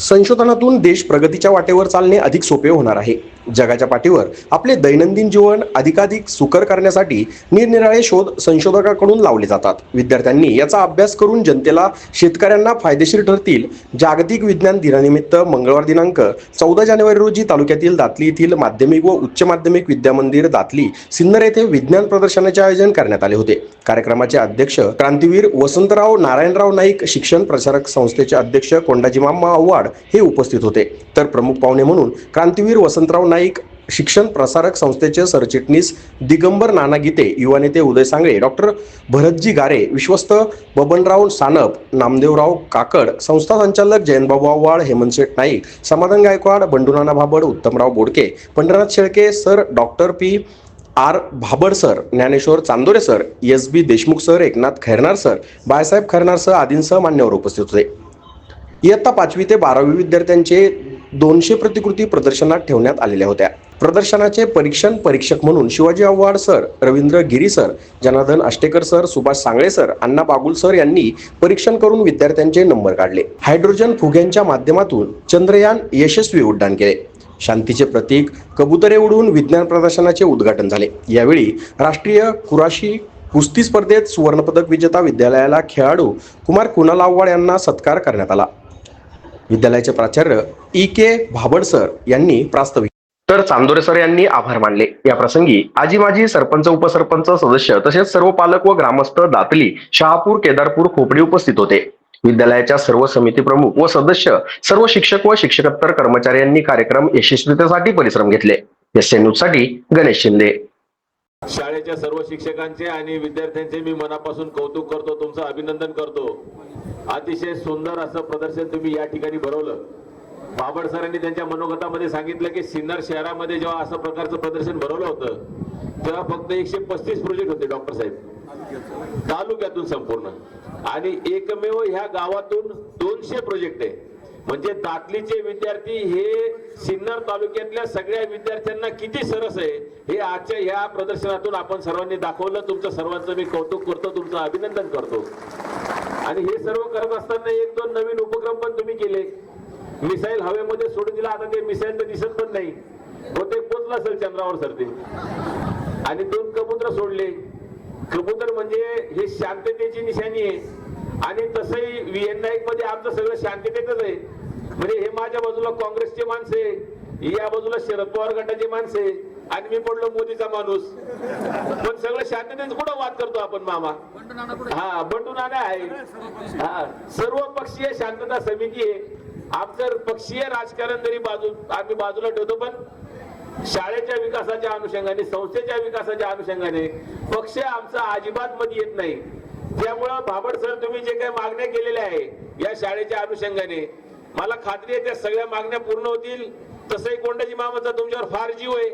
संशोधनातून देश प्रगतीच्या वाटेवर चालणे अधिक सोपे होणार आहे. जगाच्या पाठीवर आपले दैनंदिन जीवन अधिकाधिक सुकर करण्यासाठी निरनिराळे शोध संशोधकाकडून लावले जातात. विद्यार्थ्यांनी याचा अभ्यास करून जनतेला शेतकऱ्यांना फायदेशीर ठरतील. जागतिक विज्ञान दिनानिमित्त मंगळवार दिनांक चौदा जानेवारी रोजी तालुक्यातील दातली येथील माध्यमिक व उच्च माध्यमिक विद्यामंदिर दातली सिन्नर येथे विज्ञान प्रदर्शनाचे आयोजन करण्यात आले होते. कार्यक्रमाचे अध्यक्ष क्रांतीवीर वसंतराव नारायणराव नाईक शिक्षण प्रसारक संस्थेचे अध्यक्ष कोंडाजी मामा आव्हाड हे उपस्थित होते. तर प्रमुख पाहुणे म्हणून क्रांतीवीर वसंतराव नाईक शिक्षण प्रसारक संस्थेचे सरचिटणीस दिगंबर नाना गीते युवा नेते उदय सांगळे डॉक्टर भरतजी गारे विश्वस्त बबनराव सानप नामदेवराव काकड संस्था संचालक जयंतबाबू Awhad Hemant Sheth Naik Samadhan Gaikwad Bandunana Bhabad Uttamrao Bodke Pandharnath Shelke sir doctor P. R. Bhabad sir Dnyaneshwar Chandore sir S. B. Deshmukh sir Eknath Khairnar sir Balasaheb Khairnar sir आदींसह मान्यवर उपस्थित होते. इयत्ता पाचवी ते बारावी विद्यार्थ्यांचे दोनशे प्रतिकृती प्रदर्शनात ठेवण्यात आलेल्या होत्या. प्रदर्शनाचे परीक्षण परीक्षक म्हणून Shivaji Avhad sir Ravindra Giri sir Janardan Ashtekar sir Subhash Sangle sir Anna Bagul sir यांनी परीक्षण करून विद्यार्थ्यांचे नंबर काढले. हायड्रोजन फुग्यांच्या माध्यमातून चंद्रयान यशस्वी उड्डाण केले. शांतीचे प्रतीक कबुतरे उडवून विज्ञान प्रदर्शनाचे उद्घाटन झाले. यावेळी राष्ट्रीय कुराशी कुस्ती स्पर्धेत सुवर्णपदक विजेता विद्यालयाला खेळाडू कुमार कुणाल आव्हाड यांना सत्कार करण्यात आला. विद्यालयाचे प्राचार्य ई के भाबड सर यांनी प्रास्ताविक तर चांदोरे सर यांनी आभार मानले. या प्रसंगी आजी माजी सरपंच उपसरपंच सदस्य तसेच सर्व पालक व ग्रामस्थ दातली शहापूर केदारपूर खोपडी उपस्थित होते. विद्यालयाच्या सर्व समिती प्रमुख व सदस्य सर्व शिक्षक व शिक्षकोत्तर कर्मचारी यांनी कार्यक्रम यशस्वीतेसाठी परिश्रम घेतले. एस न्यूजसाठी गणेश शिंदे. शाळेच्या सर्व शिक्षकांचे आणि विद्यार्थ्यांचे मी मनापासून कौतुक करतो तुमचं अभिनंदन करतो. अतिशय सुंदर असं प्रदर्शन तुम्ही या ठिकाणी भरवलं. बाबड सरांनी त्यांच्या मनोगतामध्ये सांगितलं की सिन्नर शहरामध्ये जेव्हा असं प्रकारचं प्रदर्शन भरवलं होतं तेव्हा फक्त एकशे पस्तीस प्रोजेक्ट होते डॉक्टर साहेब. तालुक्यातून संपूर्ण. आणि एकमेव ह्या गावातून दोनशे प्रोजेक्ट आहे. म्हणजे दातलीचे विद्यार्थी हे सिन्नर तालुक्यातल्या सगळ्या विद्यार्थ्यांना किती सरस आहे हे आजच्या ह्या प्रदर्शनातून आपण सर्वांनी दाखवलं. तुमचं सर्वांचं मी कौतुक करतो तुमचं अभिनंदन करतो. आणि हे सर्व करत असताना एक दोन नवीन उपक्रम पण तुम्ही केले. मिसाईल हवेमध्ये सोडून दिला आता ते मिसाईल तर दिसत पण नाही. हो, बहुतेक पोचला असेल चंद्रावर सर ते. आणि दोन कबूतर सोडले. कबूतर म्हणजे हे शांततेची निशाणी आहे. आणि तसंही व्हीएन नाईकमध्ये आमचं सगळं शांततेतच आहे. म्हणजे हे माझ्या बाजूला काँग्रेसचे माणसे या बाजूला शरद पवार गटाचे माणसे आणि मी पडलो मोदीचा माणूस. पण सगळं शांततेच कुठं वाद करतो आपण मामा? हा बंडू नाना आहे. हा सर्व पक्षीय शांतता समिती आहे. आमचं पक्षीय राजकारण तरी बाजू आम्ही बाजूला ठेवतो पण शाळेच्या विकासाच्या अनुषंगाने संस्थेच्या विकासाच्या अनुषंगाने पक्ष आमचा अजिबात मध्ये येत नाही. त्यामुळं भाबड सर तुम्ही जे काही मागण्या केलेल्या आहे या शाळेच्या अनुषंगाने मला खात्री आहे त्या सगळ्या मागण्या पूर्ण होतील. तसंही कोंडाजी मामाचा तुमच्यावर फार जीव आहे.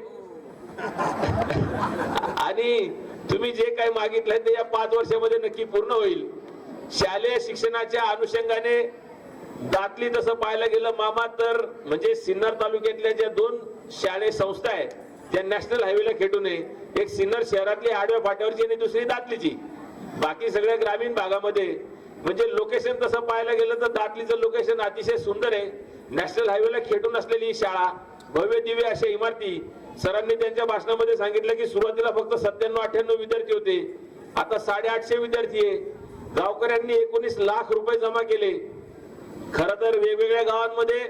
आणि तुम्ही जे काही मागितलंय ते या पाच वर्षामध्ये नक्की पूर्ण होईल. शालेय शिक्षणाच्या अनुषंगाने दातली तसं पाहायला गेलं मामा तर म्हणजे सिन्नर तालुक्यातल्या ज्या दोन शाळे संस्था आहेत त्या नॅशनल हायवेला खेटून नये एक सिन्नर शहरातली आडव्या फाट्यावरची आणि दुसरी दातलीची. बाकी सगळ्या ग्रामीण भागामध्ये म्हणजे लोकेशन तसं पाहायला गेलं तर दातलीचं लोकेशन अतिशय सुंदर आहे. नॅशनल हायवेला खेटून असलेली ही शाळा भव्य दिव्य अशा इमारती सरांनी त्यांच्या भाषणामध्ये सांगितलं की सुरुवातीला फक्त सत्त्याण्णव अठ्ठ्याण्णव विद्यार्थी होते. आता साडेआठशे विद्यार्थी आहे. गावकऱ्यांनी एकोणीस लाख रुपये जमा केले. खर तर वेगवेगळ्या गावांमध्ये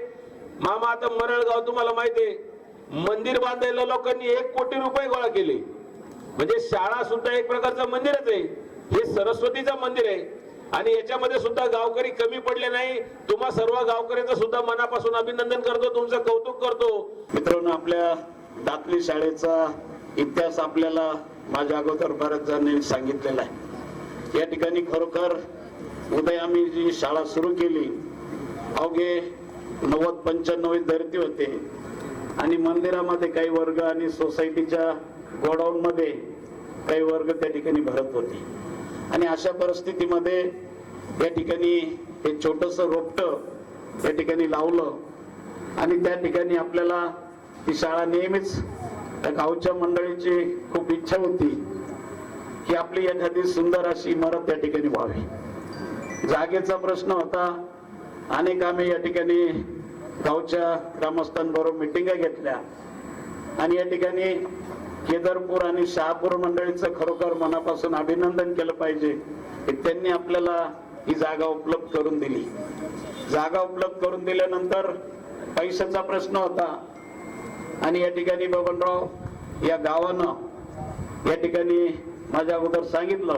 मामा आता मरळ गाव तुम्हाला माहिती आहे मंदिर बांधायला लोकांनी एक कोटी रुपये गोळा केले. म्हणजे शाळा सुद्धा एक प्रकारचं मंदिरच आहे. हे सरस्वतीचं मंदिर आहे. आणि याच्यामध्ये सुद्धा गावकरी कमी पडले नाही. तुम्हा सर्व गावकऱ्यांचं सुद्धा मनापासून अभिनंदन करतो. तुमचं कौतुक करतो. मित्रांनो आपल्या दातली शाळेचा इतिहास आपल्याला माझ्या अगोदर बऱ्याच जणांनी सांगितलेला आहे. या ठिकाणी खरोखर उदय आम्ही जी शाळा सुरू केली अवघे नव्वद पंच्याण्णव विद्यार्थी होते. आणि मंदिरामध्ये काही वर्ग आणि सोसायटीच्या गोडाऊन मध्ये काही वर्ग त्या ठिकाणी भरत होते. आणि अशा परिस्थितीमध्ये या ठिकाणी हे छोटस रोपट त्या ठिकाणी लावलं आणि त्या ठिकाणी आपल्याला ती शाळा नेहमीच त्या गावच्या मंडळीची खूप इच्छा होती की आपली एखादी सुंदर अशी इमारत त्या ठिकाणी व्हावी. जागेचा प्रश्न होता. अनेक आम्ही या ठिकाणी गावच्या ग्रामस्थांबरोबर मिटिंगा घेतल्या. आणि या ठिकाणी केदारपूर आणि शहापूर मंडळीचं खरोखर मनापासून अभिनंदन केलं पाहिजे की त्यांनी आपल्याला ही जागा उपलब्ध करून दिली. जागा उपलब्ध करून दिल्यानंतर पैशाचा प्रश्न होता. आणि या ठिकाणी बबनराव या गावानं या ठिकाणी माझ्या अगोदर सांगितलं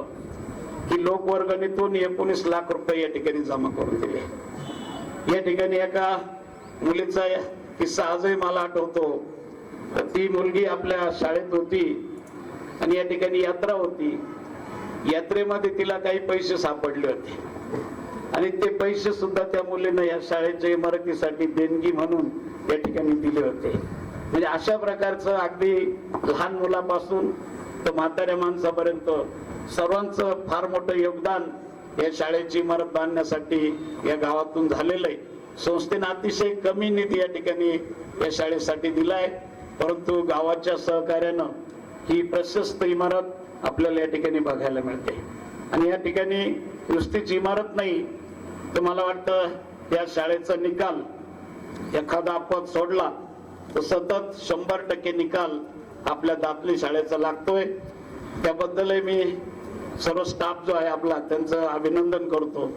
की लोकवर्गणीतून एकोणीस लाख रुपये या ठिकाणी जमा करून दिले. या ठिकाणी एका मुलीचा किस्सा आजही मला आठवतो. ती मुलगी आपल्या शाळेत होती आणि या ठिकाणी यात्रा होती. यात्रेमध्ये तिला काही पैसे सापडले होते. आणि ते पैसे सुद्धा त्या मुलीनं या शाळेच्या इमारतीसाठी देणगी म्हणून या ठिकाणी दिले होते. म्हणजे अशा प्रकारचं अगदी लहान मुलापासून तर म्हाताऱ्या माणसापर्यंत सर्वांचं फार मोठं योगदान या शाळेची इमारत बांधण्यासाठी या गावातून झालेलं आहे. संस्थेनं अतिशय कमी निधी या ठिकाणी या शाळेसाठी दिलाय. परंतु गावाच्या सहकार्यानं ही प्रशस्त इमारत आपल्याला या ठिकाणी बघायला मिळते. आणि या ठिकाणी नुसतीच इमारत नाही तर मला वाटतं या शाळेचा निकाल एखादा अपवाद सोडला तर सतत शंभर टक्के निकाल आपल्या दातली शाळेचा लागतोय. त्याबद्दलही मी सर्व स्टाफ जो आहे आपला त्यांचं अभिनंदन करतो.